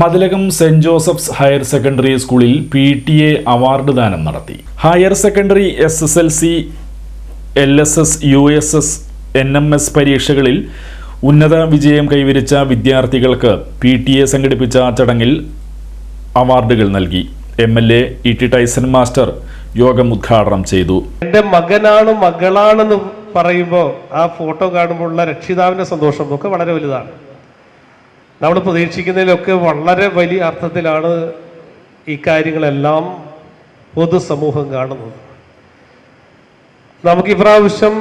Mathilakam saint Joseph's higher secondary സ്കൂളിൽ P T A award ദാനം നടത്തി. Higher secondary S S L C L S S U S S N M S പരീക്ഷകളിൽ ഉന്നത വിജയം കൈവരിച്ച വിദ്യാർത്ഥികൾക്ക് പി ടി എ സംഘടിപ്പിച്ച ചടങ്ങിൽ അവാർഡുകൾ നൽകി. M L A E T Tyson master യോഗം ഉദ്ഘാടനം ചെയ്തു. എന്റെ മകനാണ് മകളാണെന്ന് പറയുമ്പോൾ ആ ഫോട്ടോ കാണുമ്പോഴുള്ള രക്ഷിതാവിന്റെ സന്തോഷം ഒക്കെ വളരെ വലുതാണ്. നമ്മൾ പ്രതീക്ഷിക്കുന്നതിലൊക്കെ വളരെ വലിയ അർത്ഥത്തിലാണ് ഈ കാര്യങ്ങളെല്ലാം പൊതുസമൂഹം കാണുന്നത്. നമുക്ക് ഇപ്രാവശ്യം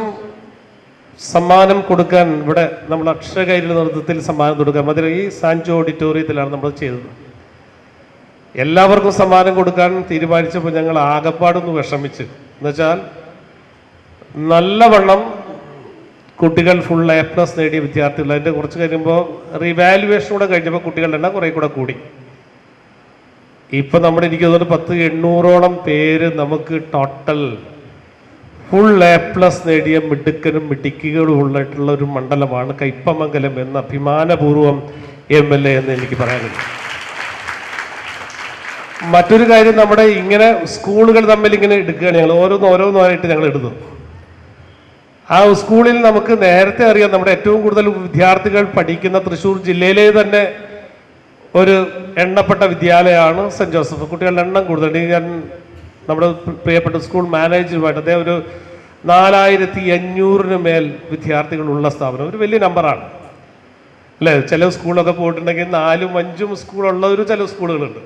സമ്മാനം കൊടുക്കാൻ ഇവിടെ നമ്മൾ അക്ഷരകൈരുടെ നേതൃത്വത്തിൽ സമ്മാനം കൊടുക്കാൻ മതി. ഈ സാൻജോ ഓഡിറ്റോറിയത്തിലാണ് നമ്മൾ ചെയ്തത്. എല്ലാവർക്കും സമ്മാനം കൊടുക്കാൻ തീരുമാനിച്ചപ്പോൾ ഞങ്ങൾ ആകപ്പാടൊന്ന് വിഷമിച്ച്. എന്നുവെച്ചാൽ നല്ലവണ്ണം കുട്ടികൾ ഫുൾ എ പ്ലസ് നേടിയ വിദ്യാർത്ഥികൾ. അതിന്റെ കുറച്ച് കഴിയുമ്പോൾ റിവാലുവേഷൻ കൂടെ കഴിഞ്ഞപ്പോൾ കുട്ടികളുടെ എണ്ണം കുറേ കൂടെ കൂടി. ഇപ്പം നമ്മുടെ എനിക്ക് തോന്നുന്നു പത്ത് എണ്ണൂറോളം പേര് നമുക്ക് ടോട്ടൽ ഫുൾ എ പ്ലസ് നേടിയ മിടുക്കനും മിടുക്കികളും ഉള്ളായിട്ടുള്ള ഒരു മണ്ഡലമാണ് കയ്പമംഗലം എന്ന് അഭിമാനപൂർവം എം എൽ എ എന്ന് എനിക്ക് പറയാനുണ്ട്. മറ്റൊരു കാര്യം നമ്മുടെ ഇങ്ങനെ സ്കൂളുകൾ തമ്മിൽ ഇങ്ങനെ എടുക്കുകയാണ് ഞങ്ങൾ. ഓരോന്ന് ഞങ്ങൾ ഇടുന്നു. ആ സ്കൂളിൽ നമുക്ക് നേരത്തെ അറിയാം നമ്മുടെ ഏറ്റവും കൂടുതൽ വിദ്യാർത്ഥികൾ പഠിക്കുന്ന തൃശ്ശൂർ ജില്ലയിലെ തന്നെ ഒരു എണ്ണപ്പെട്ട വിദ്യാലയമാണ് സെന്റ് ജോസഫ്. കുട്ടികളുടെ എണ്ണം കൂടുതൽ. ഞാൻ നമ്മുടെ പ്രിയപ്പെട്ട സ്കൂൾ മാനേജറുമായിട്ട് അദ്ദേഹം ഒരു നാലായിരത്തി അഞ്ഞൂറിന് മേൽ വിദ്യാർത്ഥികളുള്ള സ്ഥാപനം. ഒരു വലിയ നമ്പറാണ്. അല്ലേ? ചില സ്കൂളൊക്കെ പോയിട്ടുണ്ടെങ്കിൽ നാലും അഞ്ചും സ്കൂളുള്ള ഒരു ചില സ്കൂളുകളുണ്ട്.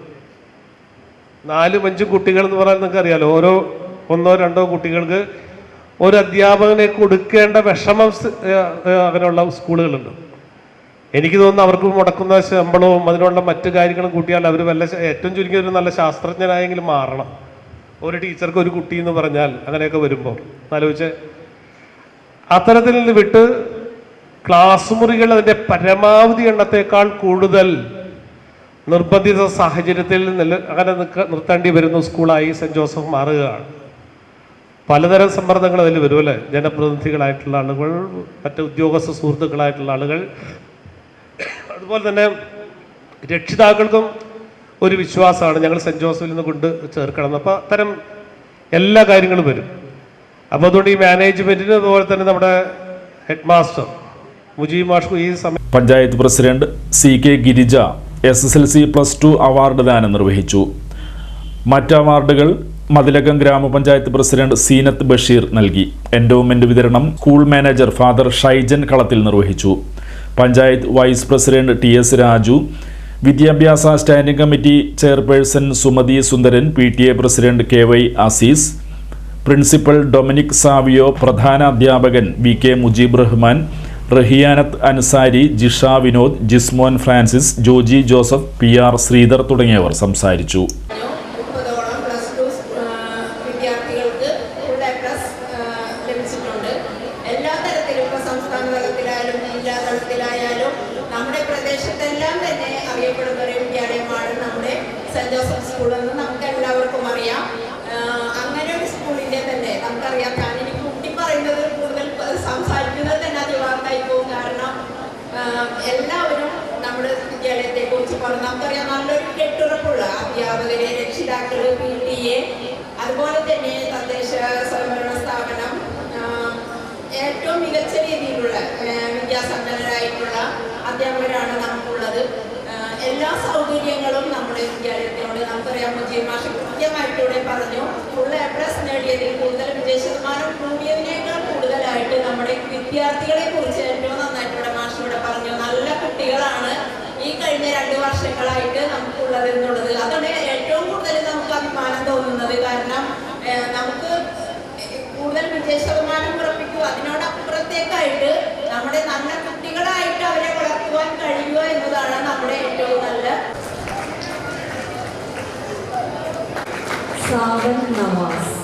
നാലും അഞ്ചും കുട്ടികൾ എന്ന് പറഞ്ഞാൽ നിങ്ങൾക്ക് അറിയാലോ ഓരോ ഒന്നോ രണ്ടോ കുട്ടികൾക്ക് ഒരു അധ്യാപകനെ കൊടുക്കേണ്ട വിഷമം അങ്ങനെയുള്ള സ്കൂളുകളുണ്ട്. എനിക്ക് തോന്നുന്നു അവർക്ക് മുടക്കുന്ന ശമ്പളവും അതിനുള്ള മറ്റു കാര്യങ്ങളും കൂട്ടിയാൽ അവർ വല്ല ഏറ്റവും ചുരുങ്ങിയ ഒരു നല്ല ശാസ്ത്രജ്ഞനായെങ്കിലും മാറണം. ഒരു ടീച്ചർക്ക് ഒരു കുട്ടി എന്ന് പറഞ്ഞാൽ അങ്ങനെയൊക്കെ വരുമ്പോൾ ആലോചിച്ച് അത്തരത്തിൽ നിന്ന് വിട്ട് ക്ലാസ് മുറികൾ അതിന്റെ പരമാവധി എണ്ണത്തേക്കാൾ കൂടുതൽ നിർബന്ധിത സാഹചര്യത്തിൽ അങ്ങനെ നിർത്തേണ്ടി വരുന്ന സ്കൂളായി സെന്റ് ജോസഫ് മാറുകയാണ്. പലതരം സമ്മർദ്ദങ്ങൾ അതിൽ വരും അല്ലേ? ജനപ്രതിനിധികളായിട്ടുള്ള ആളുകൾ മറ്റ് ഉദ്യോഗസ്ഥ സുഹൃത്തുക്കളായിട്ടുള്ള ആളുകൾ. അതുപോലെ തന്നെ രക്ഷിതാക്കൾക്കും ഒരു വിശ്വാസമാണ്. ഞങ്ങൾ സെന്റ് ജോസഫിൽ നിന്ന് കൊണ്ട് ചേർക്കണം. അപ്പോൾ അത്തരം എല്ലാ കാര്യങ്ങളും വരും. അപ്പോൾ അതുകൊണ്ട് ഈ മാനേജ്മെന്റിന് അതുപോലെ തന്നെ നമ്മുടെ ഹെഡ് മാസ്റ്റർ മുജീബ് മാഷ്കു ഈ സമയം panchayat president C K Girija S S L C plus two award ദാനം നിർവഹിച്ചു. മറ്റ് അവാർഡുകൾ മതിലകം ഗ്രാമപഞ്ചായത്ത് പ്രസിഡന്റ് സീനത്ത് ബഷീർ നൽകി. എൻഡോമെന്റ് വിതരണം school manager father Shaijan Kalathil നിർവഹിച്ചു. Panchayat vice president T S Raju വിദ്യാഭ്യാസ standing committee chairperson Sumathi Sundaran P T A president K Y Azeez principal Dominic Savio പ്രധാന അധ്യാപകൻ V K Mujeeb Rahman Rahiyanath Ansari Jisha Vinod Jismon Francis Joji Joseph P R Sreedhar തുടങ്ങിയവർ സംസാരിച്ചു മുപ്പതോളം plus two വിദ്യാർത്ഥികൾക്ക് plus ലഭിച്ചിട്ടുണ്ട്. എല്ലാ തരത്തിലും ഇപ്പോൾ സംസ്ഥാന തലത്തിലായാലും ജില്ലാ തലത്തിലായാലും നമ്മുടെ പ്രദേശത്തെല്ലാം തന്നെ അറിയപ്പെടുന്ന ഒരു വിദ്യാലയമാണ് നമ്മുടെ സെന്റ് ജോസഫ് സ്കൂൾ എന്ന് നമുക്ക് എല്ലാവർക്കും അറിയാം അങ്ങനെ ഒരു സ്കൂളിന്റെ തന്നെ നമുക്കറിയാം. ഞാൻ എനിക്ക് കുട്ടി പറയുന്നത് കൂടുതൽ സംസാരിക്കുന്നത് തന്നെ അത് വാർത്തായി പോകും. കാരണം എല്ലാവരും നമ്മുടെ വിദ്യാലയത്തെ കുറിച്ച് പറഞ്ഞു. നമുക്കറിയാം നല്ലൊരു കെട്ടുറപ്പുള്ള അധ്യാപകരെ രക്ഷിതാക്കൾ പി ടി എ അതുപോലെ തന്നെ തദ്ദേശ സ്വയംഭരണ സ്ഥാപനം ആ, ഏറ്റവും മികച്ച രീതിയിലുള്ള ആ, വിദ്യാസമ്പന്നരായിട്ടുള്ള അധ്യാപകരാണ് നമുക്കുള്ളത് ആ, എല്ലാ സൗകര്യങ്ങളും നമ്മുടെ വിദ്യാലയത്തിനോട് നമുക്കറിയാം മുജീബ് മാഷ് കൃത്യമായിട്ട് ഇവിടെ പറഞ്ഞു ഫുൾ എ പ്ലസ് നേടിയതിൽ കൂടുതൽ വിജയ ശതമാനം കൂടിയതിനേക്കാൾ കൂടുതലായിട്ട് നമ്മുടെ വിദ്യാർത്ഥികളെ കുറിച്ച് ഏറ്റവും നന്നായിട്ട് ഇവിടെ മാഷ് ഇവിടെ പറഞ്ഞു. നല്ല കുട്ടികളാണ് ഈ കഴിഞ്ഞ രണ്ട് വർഷങ്ങളായിട്ട് നമുക്കുള്ളത് എന്നുള്ളത്. അതാണ് ഏറ്റവും കൂടുതൽ നമുക്ക് അഭിമാനം തോന്നുന്നത് കാരണം നമുക്ക് കൂടുതൽ വിജയ ശതമാനം ഉറപ്പിക്കുക അതിനോടപ്പുറത്തേക്കായിട്ട് നമ്മുടെ നല്ല കുട്ടികളായിട്ട് അവരെ വളർത്തുവാൻ കഴിയുക എന്നതാണ് നമ്മുടെ ഏറ്റവും നല്ല സാവൻ നവാസ്